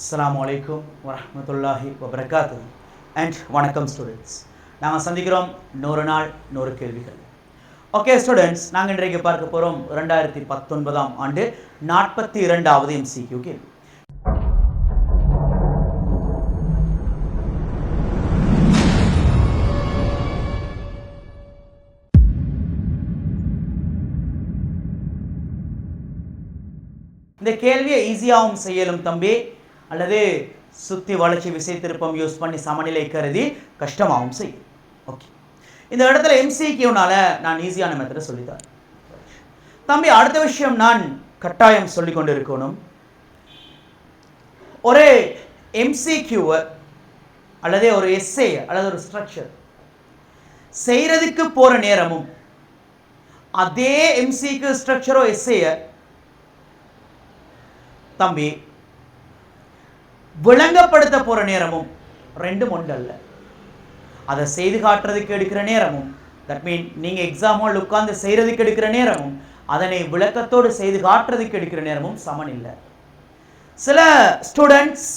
அஸ்லாம் வலைக்கும் வரமத்துல்லாஹி வபரகாத்து அண்ட் வணக்கம் ஸ்டூடெண்ட்ஸ் நாங்கள் சந்திக்கிறோம் நூறு நாள் நூறு கேள்விகள். ஓகே ஸ்டூடெண்ட்ஸ் நாங்கள் இன்றைக்கு பார்க்க போகிறோம் ரெண்டாயிரத்தி பத்தொன்பதாம் ஆண்டு நாற்பத்தி இரண்டாவது எம்சிக்யூ கேள்வி. இந்த கேள்வியை ஈஸியாகவும் செய்யலும் தம்பி. அல்லது சுத்தி வளர்ச்சி விசை திருப்பம் யூஸ் பண்ணி சமநிலை கருதி கஷ்டமாகவும் செய்யும். ஓகே இந்த இடத்துல எம்சிக்யூனால நான் ஈஸியான மெத்தடை சொல்லித்தரேன். தம்பி அடுத்த விஷயம் நான் கட்டாயம் சொல்லி கொண்டு இருக்கணும் ஒரு எம்சிக்யூவை அல்லது ஒரு எஸ்ஏ அல்லது ஒரு ஸ்ட்ரக்சர் செய்கிறதுக்கு போகிற நேரமும் அதே எம்சிக்கு ஸ்ட்ரக்சரோ எஸ்ஏயை தம்பி விளங்கப்படுத்த போகிற நேரமும் ரெண்டும் ஒன்று அல்ல அதை செய்து காட்டுறதுக்கு எடுக்கிற நேரமும் தட் மீன் நீங்கள் எக்ஸாம் ஹால் உட்கார்ந்து செய்கிறதுக்கு எடுக்கிற நேரமும் அதனை விளக்கத்தோடு செய்து காட்டுறதுக்கு எடுக்கிற நேரமும் சமன் இல்லை. சில ஸ்டூடெண்ட்ஸ்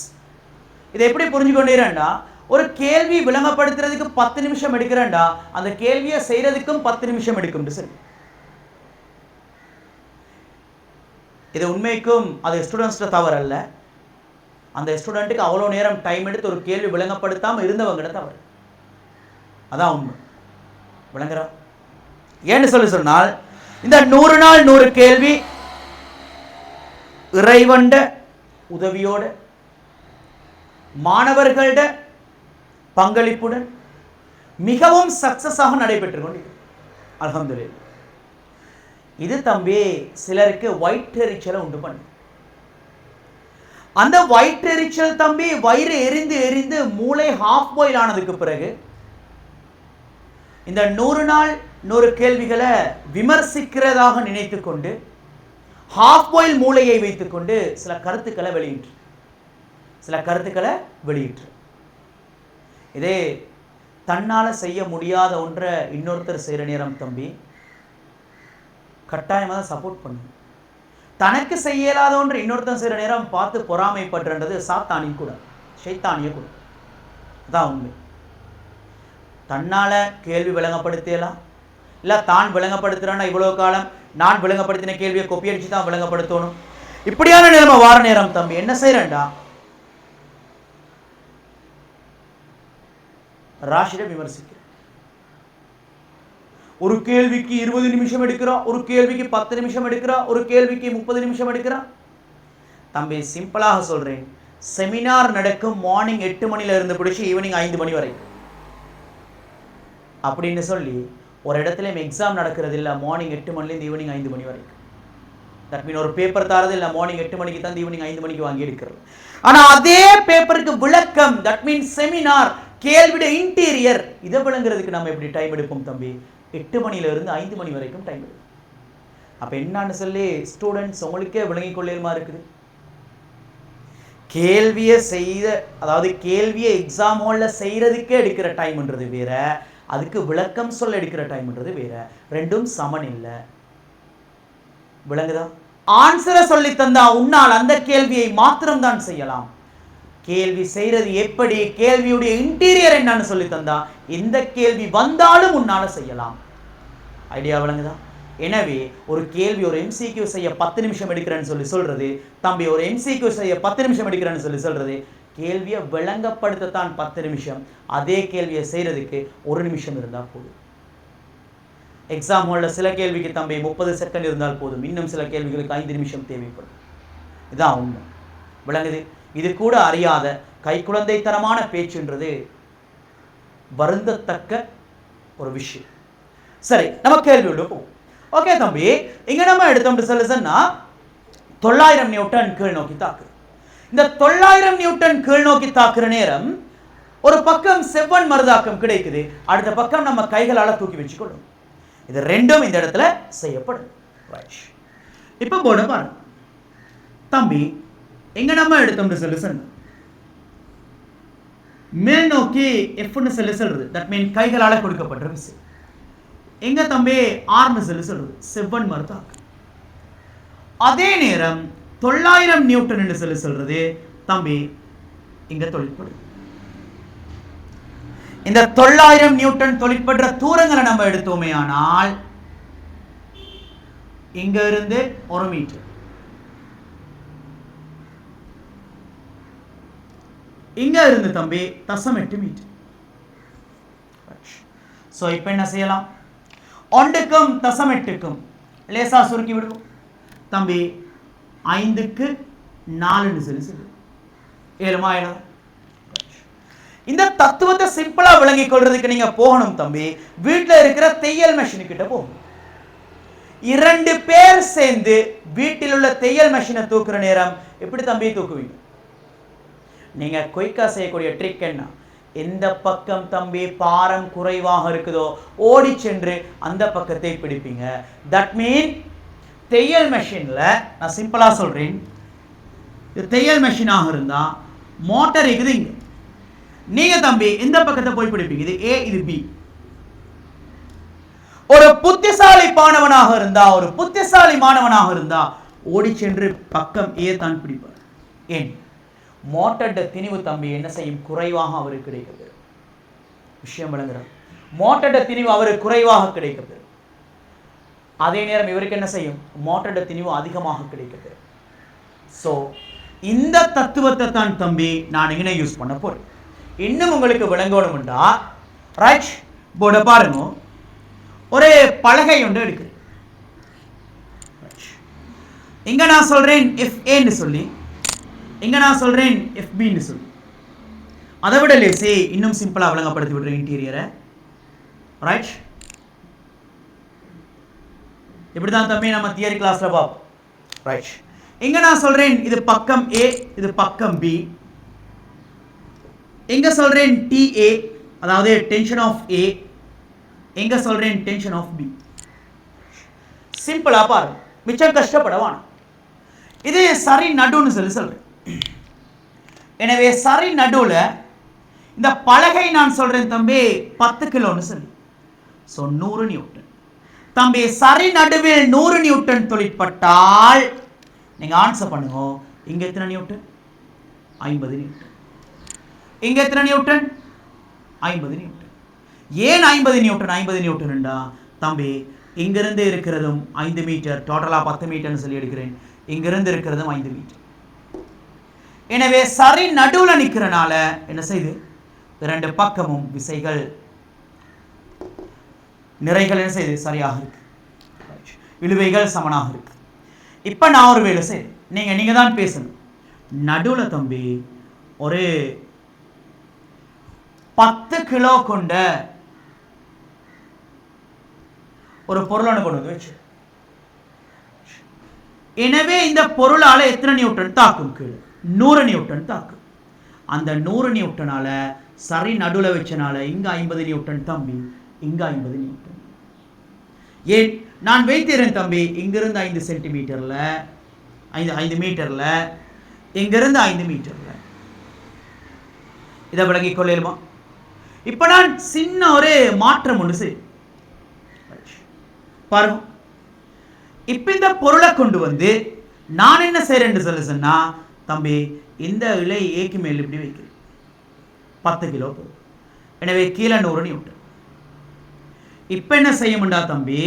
இதை எப்படி புரிஞ்சு புரிஞ்சுக்கொண்டீரண்டா ஒரு கேள்வி விளங்கப்படுத்துறதுக்கு பத்து நிமிஷம் எடுக்கிறேன்டா அந்த கேள்வியை செய்கிறதுக்கும் பத்து நிமிஷம் எடுக்கும். சரி. இது உண்மைக்கும் அது ஸ்டூடெண்ட்ஸில் தவறு அல்ல அந்த ஸ்டூடெண்ட்டுக்கு அவ்வளோ நேரம் டைம் எடுத்து ஒரு கேள்வி விளங்கப்படுத்தாமல் இருந்தவங்கிட்ட தவறு. அதான் உண்மை. விளங்குறா? ஏன்னு சொல்லி சொன்னால் இந்த நூறு நாள் நூறு கேள்வி இறைவண்ட உதவியோட மாணவர்களோட பங்களிப்புடன் மிகவும் சக்சஸாக நடைபெற்று கொண்டு அலமதுல்ல இது தம்பி சிலருக்கு வயிற்றெரிச்சலை உண்டு பண்ணும் அந்த வயிற்றெரிச்சல் தம்பி வயிறு எரிந்து எரிந்து மூளை ஹாஃப் பாயில் ஆனதுக்கு பிறகு இந்த நூறு நாள் நூறு கேள்விகளை விமர்சிக்கிறதாக நினைத்து கொண்டு ஹாஃப் பாயில் மூளையை வைத்துக்கொண்டு சில கருத்துக்களை வெளியிட்டு சில கருத்துக்களை வெளியிட்டு. இதே தன்னால் செய்ய முடியாத ஒன்றை இன்னொருத்தர் செய்கிற நேரம் தம்பி கட்டாயமாக தான் சப்போர்ட் பண்ணும் தனக்கு செய்ய இயலாத ஒன்று இன்னொருத்தன் செய்கிற நேரம் பார்த்து பொறாமைப்படுறது சாத்தானின் கூட ஷைத்தானிய கூட. அதான் உண்மை. தன்னால் கேள்வி விளங்கப்படுத்தலாம் இல்லை தான் விளங்கப்படுத்துகிறான்னா இவ்வளோ காலம் நான் விளங்கப்படுத்தின கேள்வியை கொப்பியடிச்சு தான் விளங்கப்படுத்தணும்? இப்படியான நிலைமை வார நேரம் தம்பி என்ன செய்கிறேன்டா ராஷிட விமர்சிக்கிறேன். ஒரு கேள்விக்கு இருபது நிமிஷம் எடுக்கிறோம் ஒரு கேள்விக்கு பத்து நிமிஷம் எடுக்கிறோம் ஒரு கேள்விக்கு முப்பது நிமிஷம் எடுக்கிறா தம்பி சிம்பிளாக சொல்றேன். செமினார் நடக்கும் மார்னிங் எட்டு மணில இருந்து பிடிச்சி ஈவினிங் ஐந்து மணி வரை. அப்படின்னு சொல்லி ஒரு இடத்துல எக்ஸாம் நடக்கிறது இல்லை மார்னிங் எட்டு மணிலேருந்து ஈவினிங் ஐந்து மணி வரைக்கும் தட் மீன் ஒரு பேப்பர் தரது இல்லை மார்னிங் எட்டு மணிக்கு தான் ஈவினிங் ஐந்து மணிக்கு வாங்கி எடுக்கிறது. ஆனால் அதே பேப்பருக்கு விளக்கம் தட் மீன் செமினார் கேள்விட இன்டீரியர் இதை விளங்குறதுக்கு நம்ம எப்படி டைம் எடுப்போம் தம்பி? எட்டு மணியிலேருந்து ஐந்து மணி வரைக்கும் டைம் இருக்குது அப்போ என்னன்னு சொல்லி ஸ்டூடெண்ட்ஸ் உங்களுக்கே விளங்கிக் கொள்ளேமா இருக்குது. கேள்வியை செய்த அதாவது கேள்வியை எக்ஸாம் ஹாலில் செய்கிறதுக்கே எடுக்கிற டைம்ன்றது வேற அதுக்கு விளக்கம் சொல்ல எடுக்கிற டைம்ன்றது வேற. ரெண்டும் சமன் இல்லை. விளங்குதா? ஆன்சரை சொல்லி தந்தா உன்னால் அந்த கேள்வியை மாத்திரம் தான் செய்யலாம். கேள்வி செய்யறது எப்படி? கேள்வியுடைய இன்டீரியர் என்னன்னு சொல்லி தந்தா எந்த கேள்வி வந்தாலும் உன்னால செய்யலாம். ஐடியா விளங்குதா? எனவே ஒரு கேள்வி ஒரு எம்சிக்யூ செய்ய பத்து நிமிஷம் எடுக்கிறேன்னு சொல்லி சொல்றது தம்பி ஒரு எம்சிக்யூ செய்ய பத்து நிமிஷம் எடுக்கிறேன்னு சொல்லி சொல்றது கேள்வியை விளங்கப்படுத்தத்தான் பத்து நிமிஷம். அதே கேள்வியை செய்யறதுக்கு ஒரு நிமிஷம் இருந்தால் போதும். எக்ஸாம் ஹாலில் சில கேள்விக்கு தம்பி முப்பது செகண்ட் இருந்தால் போதும். இன்னும் சில கேள்விகளுக்கு ஐந்து நிமிஷம் தேவைப்படும். இதான் உண்மை. விளங்குது? இது கூட அறியாத கைக்குழந்தைத்தனமான பேச்சுன்றது வருந்தத்தக்க ஒரு விஷயம். சரி நம்ம கேள்வியோட போவோம். ஓகே தம்பி இங்க நம்ம எடுத்தோம்னு சொல்லி சொன்னா தொள்ளாயிரம் நியூட்டன் கீழ் நோக்கி தாக்கு இந்த தொள்ளாயிரம் நியூட்டன் கீழ் நோக்கி தாக்குற நேரம் ஒரு பக்கம் செவ்வன் மருதாக்கம் கிடைக்குது அடுத்த பக்கம் நம்ம கைகளால தூக்கி வச்சுக்கொள்ளும். இது ரெண்டும் இந்த இடத்துல செய்யப்படும். இப்போ போட பாருங்க. தம்பி எங்க நம்ம எடுத்தோம்னு சொல்லி சொன்ன மேல் நோக்கி எஃப்னு சொல்லி சொல்றது. தட் மீன் கைகளால கொடுக்கப்பட்ட விசை. எங்க தம்பி? ஆர்னு சொல்லி சொல்றது செவ்வன் மருதாக்கம் அதே நேரம் தொள்ளாயிரம் நியூட்டன் என்று சொல்லி சொல்றது தம்பி இங்க தொழிற்படுது இந்த தொள்ளாயிரம் நியூட்டன் தொழிற்படுற தூரங்களை நம்ம எடுத்தோமே ஆனால் இங்க இருந்து ஒரு மீட்டர் இங்க இருந்து தம்பி தசம் எட்டு மீட்டர் ஸோ இப்போ என்ன செய்யலாம்? ஒன்றுக்கும் தசம் எட்டுக்கும் லேசா சுருக்கி விடுவோம். தம்பி ஐந்துக்கு நாலுன்னு சொல்லி சொல்லு. ஏழுமா ஏழு? இந்த தத்துவத்தை சிம்பிளா விளங்கிக் கொள்றதுக்கு நீங்க போகணும் தம்பி. வீட்டில் இருக்கிற தையல் மெஷினு கிட்ட போகணும் இரண்டு பேர் சேர்ந்து வீட்டில் உள்ள தையல் மெஷினை தூக்குற நேரம் எப்படி தம்பி தூக்குவீங்க? நீங்க குயிக்கா செய்யக்கூடிய ட்ரிக் என்ன? எந்த பக்கம் தம்பி பாரம் குறைவாக இருக்குதோ ஓடி சென்று அந்த பக்கத்தை பிடிப்பீங்க. தட் மீன் தையல் மெஷினில் நான் சிம்பிளாக சொல்கிறேன் இது தையல் மெஷினாக இருந்தால் மோட்டர் இருக்குது இங்கே. நீங்க தம்பி எந்த பக்கத்தை போய் பிடிப்பீங்க. இது ஏ இது பி ஒரு புத்திசாலி மாணவனாக இருந்தா ஒரு புத்திசாலி மாணவனாக இருந்தா ஓடி சென்று பக்கம் ஏ தான் பிடிப்பார். ஏன்? மோட்டட்ட திணிவு தம்பி என்ன செய்யும்? குறைவாக அவருக்கு கிடைக்கிறது. விஷயம் விளங்குறார் மோட்டட்ட திணிவு அவருக்கு குறைவாக கிடைக்கிறது. அதே நேரம் இவருக்கு என்ன செய்யும்? மோட்டட்ட திணிவு அதிகமாக கிடைக்கிறது. ஸோ இந்த தத்துவத்தை தான் தம்பி நான் இங்கே யூஸ் பண்ண போறேன். இன்னும் உங்களுக்கு விளங்கணும்டா ரைட் போட பாருங்க. ஒரு பலகை ஒன்று எடுக்குது இங்க நான் சொல்றேன் எஃப் ஏன்னு சொல்லி. எங்க நான் சொல்றேன்? எஃபின்னு சொல்லு. அதை விட லேசே இன்னும் சிம்பிளா விளங்கப்படுத்தி விடுறேன் இன்டீரியரை ரைட் இப்படிதான் தம்பி நம்ம தியரி கிளாஸ்ல பார்ப்போம் ரைட் இங்க நான் சொல்றேன்? இது பக்கம் ஏ இது பக்கம் பி எங்க சொல்றேன்? டி ஏ அதாவது டென்ஷன் ஆஃப் ஏ எங்க சொல்றேன்? டென்ஷன் ஆஃப் பி சிம்பிளா பாருங்க. மிச்சம் கஷ்டப்படவான இது சரி நடுன்னு சொல்லி சொல்றேன். எனவே சரி நடுவில் இந்த பலகை நான் சொல்றேன் தம்பி பத்து கிலோன்னு சொல்லி. ஸோ நூறு நியூட்டன். தம்பி சரி நடுவில் நூறு நியூட்டன் தொழிற்பட்டால் நீங்க ஆன்சர் பண்ணுங்க. இங்க எத்தனை நியூட்டன்? ஐம்பது நியூட்டன். இங்க எத்தனை நியூட்டன்? ஐம்பது நியூட்டன். ஏன் ஐம்பது நியூட்டன்? ஐம்பது நியூட்டன்டா தம்பி இங்கிருந்து இருக்கிறதும் ஐந்து மீட்டர் டோட்டலா பத்து மீட்டர்னு சொல்லி எடுக்கிறேன். இங்கிருந்து இருக்கிறதும் ஐந்து மீட்டர். எனவே சரி நடுவில் நிற்கிறனால என்ன செய்து? இரண்டு பக்கமும் விசைகள். நிறைகள் என்ன செய்யுது சரியாக இருக்கு. இழுவைகள் சமனாக இருக்கு. இப்போ நான் ஒரு வேலை செய்யுது நீங்க நீங்க தான் பேசணும். நடுவில் தம்பி ஒரு பத்து கிலோ கொண்ட ஒரு பொருளை கொண்டு வந்து வச்சு. எனவே இந்த பொருளால எத்தனை நியூட்டன் தாக்கும் கீழே? நூறு நியூட்டன் தாக்கும் அந்த நூறு நியூட்டனால் சரி நடுவுல வச்சனால இங்க ஐம்பது நியூட்டன் தம்பி இங்க ஐம்பது நியூட்டன் ஏன்? நான் வைத்திருந்தேன் தம்பி இங்கிருந்து ஐந்து சென்டிமீட்டர்ல ஐந்து ஐந்து மீட்டர்ல இங்கிருந்து ஐந்து மீட்டர்ல. இதை விளங்கி கொள்ளலுமா? இப்ப நான் சின்ன ஒரு மாற்றம் ஒன்று செய். பாருங்க. இப்ப இந்த பொருளை கொண்டு வந்து நான் என்ன செய்யறேன்னு சொல்லி சொன்னா தம்பி இந்த இலை ஏக்கு மேல் இப்படி வைக்கிறேன். பத்து கிலோ போதும். எனவே கீழே நூறு நியூட்டன் இப்ப என்ன செய்யும்டா தம்பி?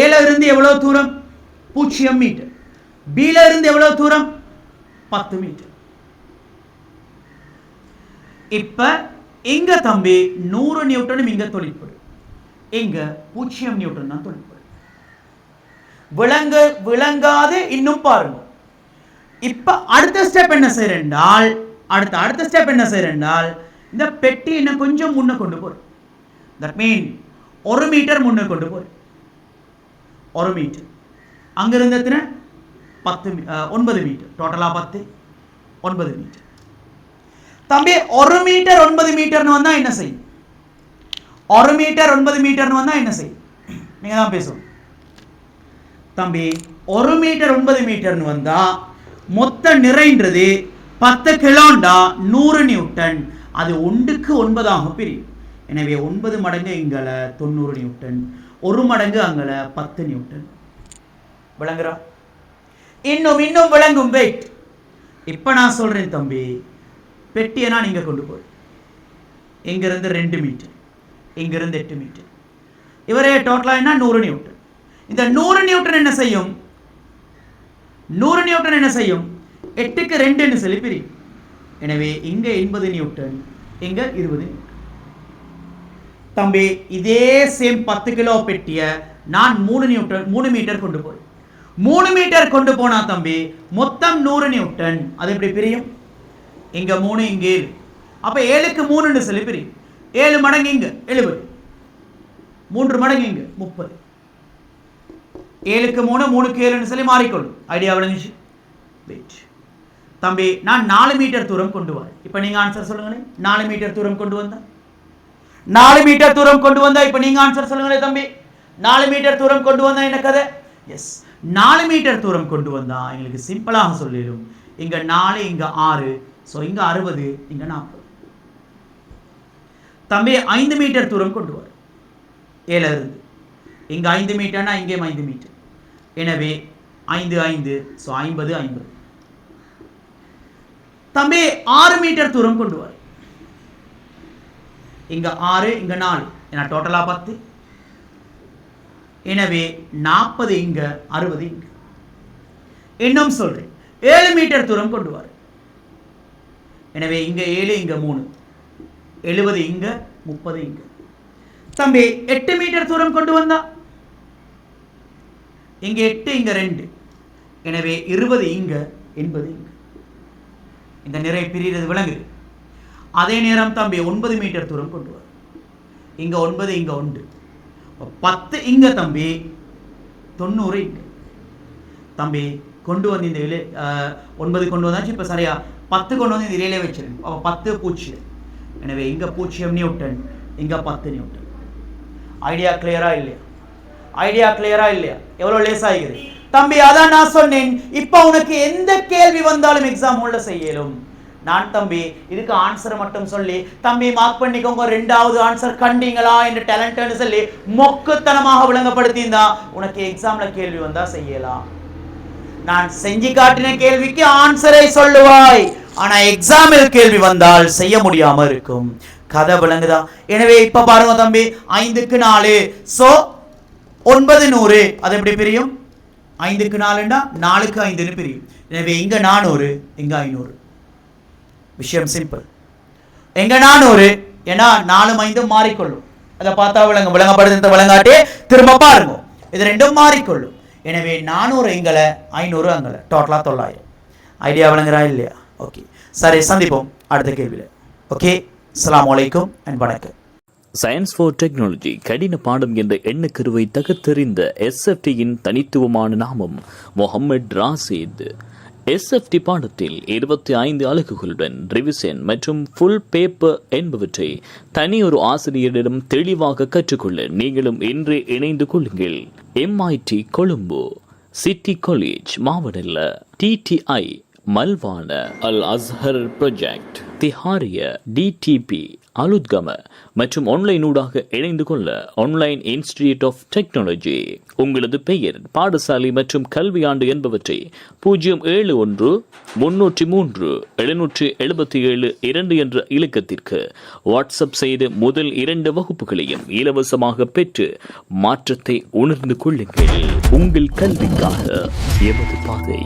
ஏல இருந்து எவ்வளவு தூரம்? பூஜ்ஜியம் மீட்டர். பில இருந்து எவ்வளவு தூரம்? பத்து மீட்டர். இப்ப இங்க தம்பி நூறு நியூட்டனும் இங்க தொழிற்படும் இங்க பூஜ்ஜியம் நியூட்டன் தான் தொழிற்படும் விளங்க விளங்காது இன்னும் பாருங்க. இப்ப அடுத்த ஸ்டெப் என்ன செய்யறேன்டால் அடுத்த அடுத்த ஸ்டெப் என்ன செய்யறேன்டால் இந்த பெட்டி இன்னும் கொஞ்சம் முன்ன கொண்டு போறேன் தட் மீன் ஒரு மீட்டர் முன்ன கொண்டு போறேன் ஒரு மீட்டர் அங்கே இருந்த பத்து மீ- ஒன்பது மீட்டர் டோட்டலா பத்து ஒன்பது மீட்டர் தம்பி ஒரு மீட்டர் ஒன்பது மீட்டர்னு வந்தா என்ன செய்யும்? ஒரு மீட்டர் ஒன்பது மீட்டர்னு வந்தா என்ன செய்யும்? நீங்க தான் பேசணும். தம்பி ஒரு மீட்டர் ஒன்பது மீட்டர்னு வந்தா மொத்த நிறைன்றது பத்து கிலோண்டா நூறு நியூட்டன். அது ஒன்றுக்கு ஒன்பதாக பிரியும். எனவே ஒன்பது மடங்கு இங்கல தொண்ணூறு நியூட்டன். ஒரு மடங்கு அங்கல பத்து நியூட்டன். விளங்குறா? இன்னும் இன்னும் விளங்கும் வெயிட் இப்போ நான் சொல்றேன் தம்பி பெட்டியனா நீங்கள் கொண்டு போய் இங்கிருந்து ரெண்டு மீட்டர். இங்கிருந்து எட்டு மீட்டர். இவரே டோட்டலாக என்ன? நூறு நியூட்டன். இந்த நூறு நியூட்டன் என்ன செய்யும்? நூறு நியூட்டன் என்ன செய்யும்? எட்டுக்கு ரெண்டுன்னு சொல்லி பிரியும். எனவே இங்க எண்பது நியூட்டன் இங்க இருபது. தம்பி இதே சேம் பத்து கிலோ பெட்டிய நான் மூணு நியூட்டன் மூணு மீட்டர் கொண்டு போய். மூணு மீட்டர் கொண்டு போனா தம்பி மொத்தம் நூறு நியூட்டன் அது எப்படி பிரியும்? இங்க மூணு இங்க ஏழு. அப்ப ஏழுக்கு மூணுன்னு சொல்லி பிரியும். ஏழு மடங்கு இங்க எழுபது. மூன்று மடங்கு இங்க முப்பது. ஏழுக்கு மூணு மூணுக்கு ஏழுன்னு சொல்லி மாறிக்கொள்ளும் ஐடியா விளங்குச்சு. வெயிட் தம்பி நான் நாலு மீட்டர் தூரம் கொண்டு வரேன் இப்போ நீங்க ஆன்சர் சொல்லுங்களேன் நாலு மீட்டர் தூரம் கொண்டு வந்தா? நாலு மீட்டர் தூரம் கொண்டு வந்தா இப்போ நீங்க ஆன்சர் சொல்லுங்களேன் தம்பி. நாலு மீட்டர் தூரம் கொண்டு வந்தா என்ன கதை? எஸ் நாலு மீட்டர் தூரம் கொண்டு வந்தா எங்களுக்கு சிம்பிளாக சொல்லிடும். இங்க நாலு இங்க ஆறு. ஸோ இங்க அறுபது இங்க நாற்பது தம்பி ஐந்து மீட்டர் தூரம் கொண்டு வர ஏழு இருந்து இங்க ஐந்து மீட்டர்னா இங்கேயும் ஐந்து மீட்டர். எனவே ஐந்து ஐந்து ஸோ ஐம்பது ஐம்பது. தம்பி ஆறு மீட்டர் தூரம் கொண்டு வர. இங்க ஆறு இங்க நாலு ஏன்னா டோட்டலா பத்து. எனவே நாற்பது இங்க அறுபது இங்க. இன்னும் சொல்றேன். ஏழு மீட்டர் தூரம் கொண்டு வர. எனவே இங்க ஏழு இங்க மூணு. எழுபது இங்க முப்பது இங்க. தம்பி எட்டு மீட்டர் தூரம் கொண்டு வந்தா? இங்கே எட்டு இங்கே ரெண்டு. எனவே இருபது இங்க எண்பது இங்க. இந்த நிறை பிரிகிறது விளங்குது அதே நேரம் தம்பி ஒன்பது மீட்டர் தூரம் கொண்டு வர இங்கே ஒன்பது இங்கே உண்டு பத்து இங்க தம்பி தொண்ணூறு இங்கே. தம்பி கொண்டு வந்து இந்த இலை ஒன்பது கொண்டு வந்தாச்சு இப்போ சரியா பத்து கொண்டு வந்து இந்த இலையிலே வச்சிருங்க அப்போ பத்து பூஜ்ஜியம் எனவே இங்க பூஜ்ஜியம் நியூட்டன் இங்கே பத்து நியூட்டன். ஐடியா கிளியராக இல்லையா? ஐடியா கிளியரா இல்லையா? எவ்வளவு லேஸ் தம்பி அதான் நான் சொன்னேன். இப்ப உனக்கு எந்த கேள்வி வந்தாலும் எக்ஸாம் உள்ள செய்யலும். நான் தம்பி இதுக்கு ஆன்சர் மட்டும் சொல்லி தம்பி மார்க் பண்ணிக்கோங்க ரெண்டாவது ஆன்சர் கண்டீங்களா என்று டேலண்ட்னு சொல்லி மொக்குத்தனமாக விளங்கப்படுத்தியிருந்தா உனக்கு எக்ஸாம்ல கேள்வி வந்தா செய்யலாம். நான் செஞ்சு காட்டின கேள்விக்கு ஆன்சரை சொல்லுவாய். ஆனா எக்ஸாமில் கேள்வி வந்தால் செய்ய முடியாம இருக்கும். கதை விளங்குதா? எனவே இப்ப பாருங்க தம்பி ஐந்துக்கு நாலு. சோ ஒன்பது நூறு. அது எப்படி பிரியும்? ஐந்துக்கு நாலுண்டா? நாலுக்கு ஐந்துன்னு பிரியும். எனவே இங்க நானூறு இங்க ஐநூறு. விஷயம் சிம்பிள் எங்க நானூறு ஏன்னா நாலு ஐந்தும் மாறிக்கொள்ளும். அதை பார்த்தா விளங்க விளங்கப்படுத்த விளங்காட்டே. திரும்ப பாருங்க. இது ரெண்டும் மாறிக்கொள்ளும். எனவே நானூறு எங்களை ஐநூறு அங்களை டோட்டலாக தொள்ளாயிரம். ஐடியா விளங்குறா இல்லையா? ஓகே சரி சந்திப்போம். அடுத்த கேள்வியில். ஓகே அஸ்லாம் வலைக்கும் அண்ட் வணக்கம். சயின்ஸ் ஃபார் டெக்னாலஜி கடின பாடம் என்ற எண்ணக்கருவை தகர்த்தெறிந்த எஸ்எஃப்டியின் தனித்துவமான நாமம் முகமது ராசித். எஸ்எஃப்டி பாடத்தில் இருபத்தி ஐந்து அலகுகளுடன் ரிவிசன் மற்றும் ஃபுல் பேப்பர் என்பவற்றை தனியொரு ஆசிரியரிடம் தெளிவாக கற்றுக்கொள்ள நீங்களும் இன்று இணைந்து கொள்ளுங்கள். MIT Colombo city college மாவடல்ல DTI Malwana Al Azhar project Thihariya DTP Aluthgama மற்றும் ஆன்லைன் ஊடாக இணைந்து கொள்ள ஆன்லைன் இன்ஸ்டிடியூட் ஆஃப் டெக்னாலஜி உங்களது பெயர் பாடசாலை மற்றும் கல்வி ஆண்டு என்பவற்றை பூஜ்ஜியம் ஏழு ஒன்று முன்னூற்றி மூன்று எழுநூற்றி எழுபத்தி ஏழு இரண்டு என்ற இலக்கத்திற்கு வாட்ஸ்அப் செய்து முதல் இரண்டு வகுப்புகளையும் இலவசமாக பெற்று மாற்றத்தை உணர்ந்து கொள்ளுங்கள். உங்கள் கல்விக்காக எமது பாதை.